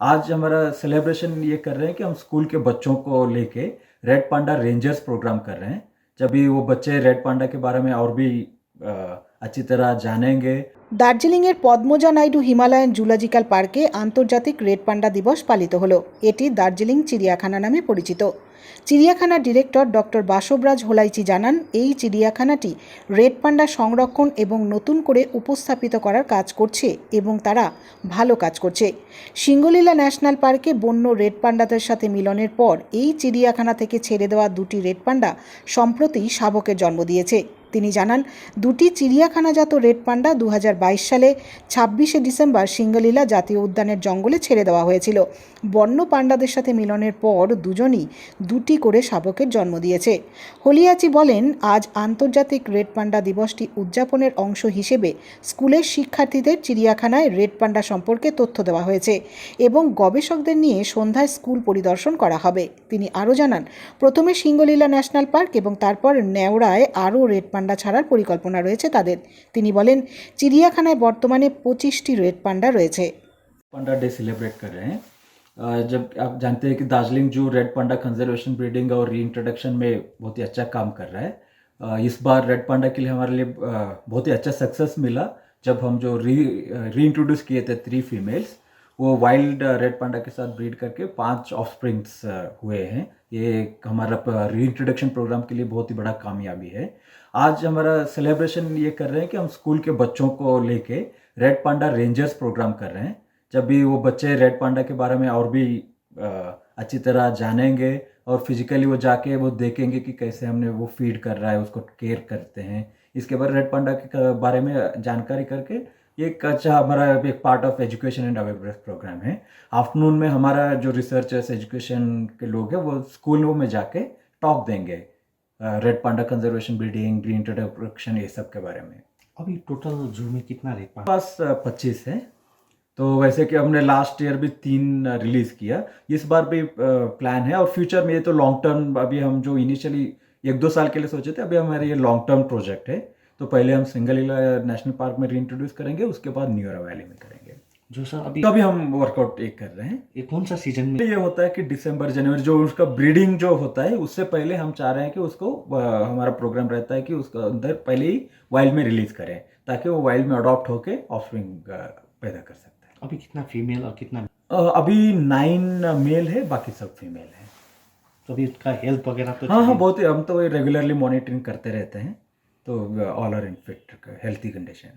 आज हमारा सेलिब्रेशन ये कर रहे हैं कि हम स्कूल के बच्चों को लेके रेड पांडा रेंजर्स प्रोग्राम कर रहे हैं जब भी वो बच्चे रेड पांडा के बारे में और भी अ, अच्छी तरह जानेंगे দার্জিলিংয়ের পদ্মজা নাইডু হিমালয়ান জুলজিক্যাল পার্কে আন্তর্জাতিক রেড পান্ডা দিবস পালিত হলো এটি দার্জিলিং চিড়িয়াখানা নামে পরিচিত চিড়িয়াখানার ডিরেক্টর ডক্টর বাসবরাজ হোলাইচি জানান, এই চিড়িয়াখানাটি রেড পান্ডা সংরক্ষণ এবং নতুন করে উপস্থাপিত করার কাজ করছে এবং তারা ভালো কাজ করছে। সিঙ্গলীলা ন্যাশনাল পার্কে বন্য রেড পান্ডাদের সাথে মিলনের পর এই চিড়িয়াখানা থেকে ছেড়ে দেওয়া দুটি রেড পান্ডা সম্প্রতি শাবকের জন্ম দিয়েছে। তিনি জানান, দুটি চিড়িয়াখানাজাত রেড পান্ডা দু হাজার বাইশ সালে ছাব্বিশে ডিসেম্বর সিঙ্গলীলা জাতীয় উদ্যানের জঙ্গলে ছেড়ে দেওয়া হয়েছিল। বন্য পান্ডাদের সাথে মিলনের পর দুজনই দুটি করে শাবকের জন্ম দিয়েছে। হলিয়াচি বলেন, আজ আন্তর্জাতিক রেড পান্ডা দিবসটি উদযাপনের অংশ হিসেবে স্কুলের শিক্ষার্থীদের চিড়িয়াখানায় রেড পান্ডা সম্পর্কে তথ্য দেওয়া হয়েছে এবং গবেষকদের নিয়ে সন্ধ্যায় স্কুল পরিদর্শন করা হবে। তিনি আরও জানান, প্রথমে সিঙ্গলীলা ন্যাশনাল পার্ক এবং তারপর নেওড়ায় আরও রেড পান্ডা ছাড়ার পরিকল্পনা রয়েছে তাদের তিনি বলেন চিড়িয়াখানায় বর্তমানে পঁচিশটি রেড পান্ডা রয়েছে पांडा डे सेलिब्रेट कर रहे हैं अ, जब आप जानते हैं कि Darjeeling zoo red panda conservation breeding और रीइंट्रोडक्शन में बहुत ही अच्छा काम कर रहा है अ, इस बार रेड पांडा के लिए हमारे लिए अ, बहुत ही अच्छा सक्सेस मिला जब हम जो री री इंट्रोड्यूस किए थे थ्री फीमेल्स वो वाइल्ड रेड पांडा के साथ ब्रीड करके पाँच ऑफस्प्रिंग्स हुए हैं। ये हमारा री इंट्रोडक्शन प्रोग्राम के लिए बहुत ही बड़ा कामयाबी है। आज हमारा सेलिब्रेशन ये कर रहे हैं कि हम स्कूल के बच्चों को लेके रेड पांडा रेंजर्स प्रोग्राम कर रहे हैं। जब भी वो बच्चे रेड पांडा के बारे में और भी अच्छी तरह जानेंगे और फिजिकली वो जाके वो देखेंगे कि कैसे हमने वो फ़ीड कर रहा है, उसको केयर करते हैं। इसके बाद रेड पांडा के बारे में जानकारी करके ये एक अच्छा हमारा एक part of education and awareness program है। आफ्टरनून में हमारा जो रिसर्चर्स एजुकेशन के लोग हैं वो स्कूलों में जाके टॉक देंगे। Red panda conservation breeding green introduction ये सब के बारे में। अभी टोटल जू में कितना रेट पांडा पास पच्चीस है। तो वैसे कि हमने लास्ट ईयर भी तीन रिलीज़ किया। इस बार भी प्लान है और फ्यूचर में ये तो लॉन्ग टर्म अभी हम जो इनिशियली एक दो साल के लिए सोचे थे अभी हमारे ये लॉन्ग टर्म प्रोजेक्ट है। तो पहले हम सिंगल नेशनल पार्क में रीइंट्रोड्यूस करेंगे उसके बाद न्यूरा वैली में करेंगे। जो सर अभी तो अभी हम वर्कआउट एक कर रहे हैं। ये कौन सा सीज़न में? ये होता है कि दिसंबर जनवरी जो उसका ब्रीडिंग जो होता है उससे पहले हम चाह रहे हैं कि उसको हमारा प्रोग्राम रहता है कि उसका अंदर पहले ही वाइल्ड में रिलीज़ करें ताकि वो वाइल्ड में अडॉप्ट होके ऑफस्प्रिंग पैदा कर सकते हैं। अभी कितना फीमेल और कितना अभी नाइन मेल है बाकी सब फीमेल है। तो अभी उसका हेल्थ वगैरह तो हाँ हाँ बहुत ही हम तो रेगुलरली मॉनिटरिंग करते रहते हैं। तो all are in fit healthy condition